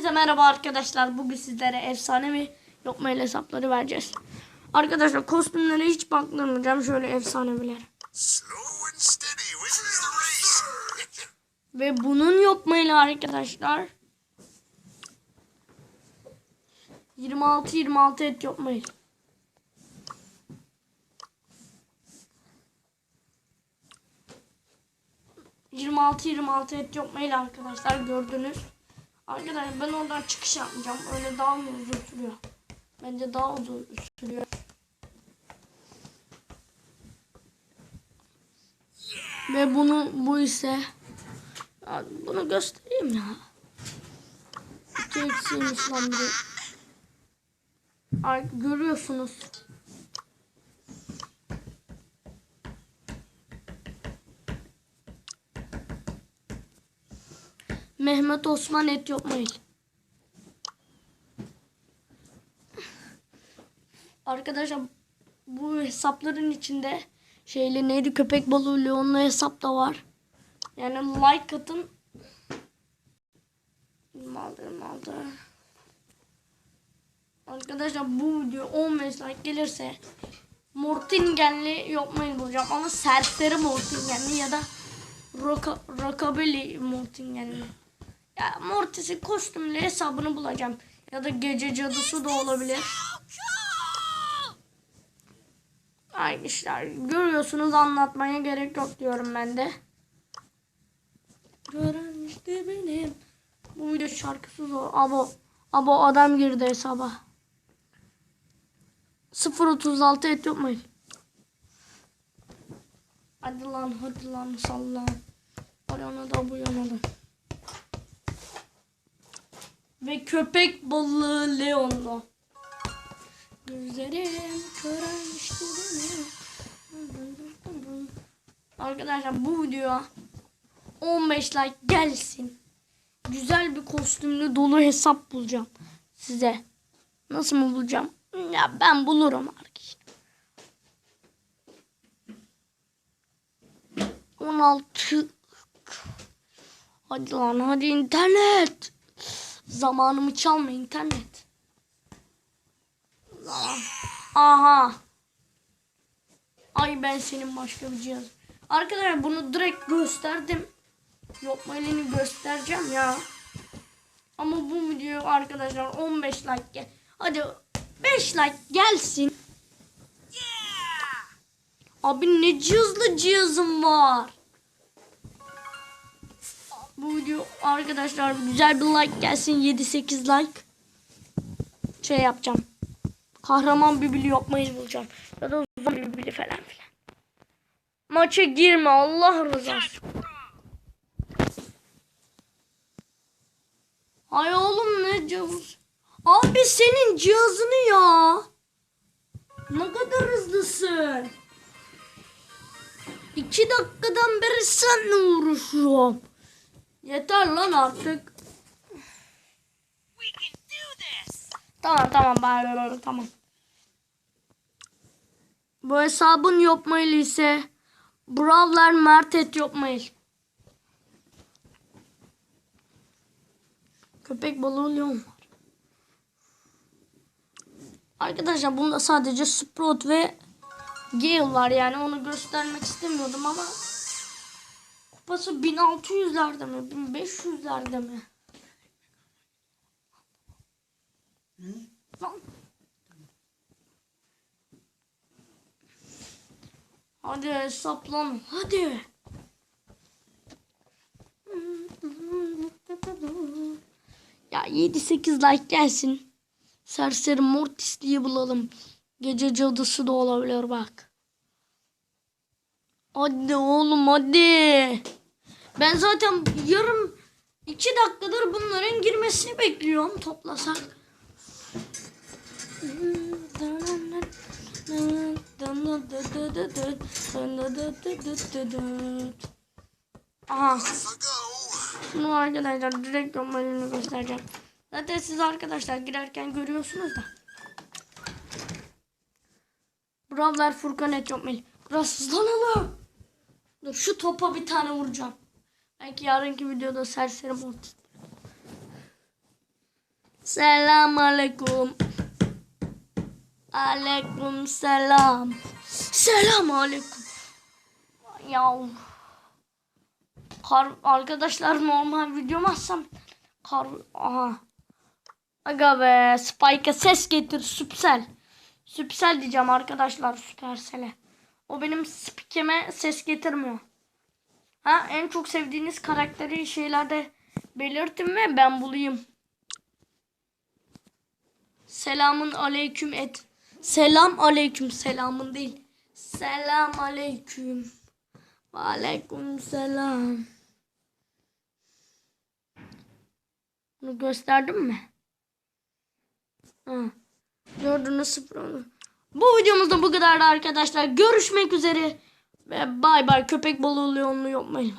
Hepinize merhaba arkadaşlar. Bugün sizlere efsane mi yok mu hesapları vereceğiz. Arkadaşlar kostümlere hiç baktırmayacağım. Şöyle efsaneviler. The race. Ve bunun yok mu arkadaşlar? 26 26 et yok mu? Yirmi altı yirmi altı et yok mu el arkadaşlar gördünüz. Arkadaşlar ben oradan çıkış yapmayacağım. Öyle daha mı uzun sürüyor? Bence daha uzun sürüyor. Ve bunu bu ise bunu göstereyim ya. İki eksiymiş lan bu. Görüyorsunuz. Mehmet Osman et yapmayın. Arkadaşlar bu hesapların içinde şeyle neydi köpek balığı Leon'la hesap da var. Yani like atın. Maldır maldır. Arkadaşlar bu video 15 like gelirse Mortingen'li yapmayı bulacağım ama serseri Mortingen'li ya da Rockabilly Mortingen'li. Ya Mortis'in kostümlü hesabını bulacağım. Ya da gece cadısı da olabilir. Arkadaşlar görüyorsunuz anlatmaya gerek yok diyorum ben de. Gören işte benim. Bu video şarkısız o. Abo. Abo adam girdi hesaba. 036 et yapmayın. Hadi lan hadi lan salla. O yana da bu yana da. Ve köpek balığı Leon'da. Gözlerim körelmişti. Arkadaşlar bu videoya 15 like gelsin. Güzel bir kostümlü dolu hesap bulacağım size. Nasıl mı bulacağım? Ya ben bulurum arkadaşlar. 16 Hadi lan hadi internet. Zamanımı çalma internet. Aha. Ay ben senin başka bir cihaz. Arkadaşlar bunu direkt gösterdim. Yok mu elini göstereceğim ya. Ama bu video arkadaşlar 15 like gel. Hadi 5 like gelsin. Abi ne cihazlı cihazım var. Bu video arkadaşlar güzel bir like gelsin 7-8 like. Şey yapacağım. Kahraman bibili yapmayı bulacağım. Ya da zombi bibili falan filan. Maça girme Allah rızası. Ay oğlum ne cihaz? Abi senin cihazını ya. Ne kadar hızlısın. İki dakikadan beri seninle uğraşıyorum. Yeter lan artık. Tamam tamam bari tamam. Bu hesabın yok mail ise Brawler Mertet yok mail. Köpek balığı Leon var. Arkadaşlar bunda sadece Sprout ve Gale var yani onu göstermek istemiyordum ama kupası 1600'lerde mi 1500'lerde mi? Lan. Hadi hesaplan. Hadi. Ya 7-8 like gelsin. Serseri Mortis'liyi bulalım. Gece cadısı da olabilir bak. Hadi oğlum hadi. Ben zaten yarım 2 dakikadır bunların girmesini bekliyorum toplasak. Go. Bunu arkadaşlar direkt normalini göstereceğim. Zaten siz arkadaşlar girerken görüyorsunuz da. Brawler Furkan et yapmayın. Biraz hızlanalım. Dur şu topa bir tane vuracağım. Belki yarınki videoda serseri mortis. Selam aleyküm. Aleyküm selam. Selam aleyküm. Ya kar, arkadaşlar normal video mu atsam? Kar, aha. Aga be Spike'a ses getir Süpsel. Süpsel diyeceğim arkadaşlar Süpersel'e. O benim spikeme ses getirmiyor. Ha en çok sevdiğiniz karakteri şeylerde belirtin ve ben bulayım. Selamın aleyküm et. Selam aleyküm selamın değil. Selam aleyküm. Aleyküm selam. Bunu gösterdim mi? Ha. Gördünüz sıfır. Bu videomuzda bu kadardı arkadaşlar. Görüşmek üzere. Ve bay bay köpek balığı leonlu yapmayın.